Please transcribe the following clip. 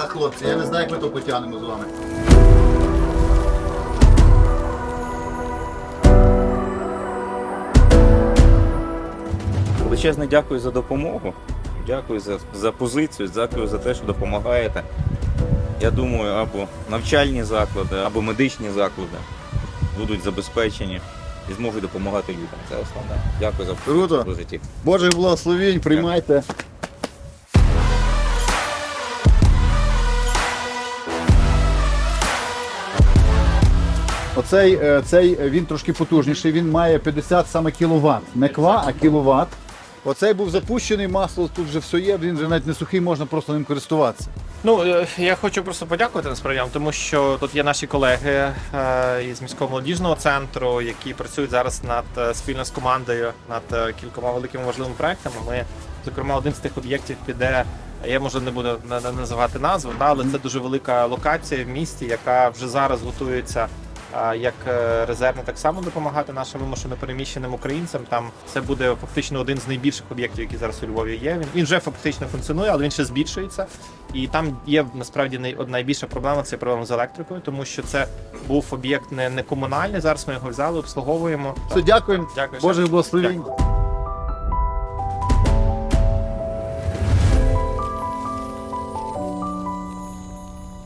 хлопці. Я не знаю, як ми то потягнемо з вами. Величезне дякую за допомогу. Дякую за, за позицію, дякую за те, що допомагаєте. Я думаю, або навчальні заклади, або медичні заклади будуть забезпечені і зможуть допомагати людям. Це основне. Дякую за Круто. позитив. Божих благословінь, приймайте. Оцей е, цей е, він трошки потужніший, він має 50 саме кіловат. Не ква, а кіловат. Оцей був запущений, масло тут вже все є, він вже навіть не сухий, можна просто ним користуватися. Ну е, я хочу просто подякувати насправді, тому що тут є наші колеги із міського молодіжного центру, які працюють зараз над спільно з командою над кількома великими важливими проектами. Ми, зокрема, один з тих об'єктів піде. Я може не буду на- на- називати назву, але це дуже велика локація в місті, яка вже зараз готується як резервне, так само допомагати нашим вимушено переміщеним українцям. Там це буде фактично один з найбільших об'єктів, які зараз у Львові є. Він, він вже фактично функціонує, але він ще збільшується. І там є насправді найбільша проблема це проблема з електрикою, тому що це був об'єкт не, не комунальний. Зараз ми його взяли, обслуговуємо. Все, дякуємо. Дякую. Божих благословінь. Дякую.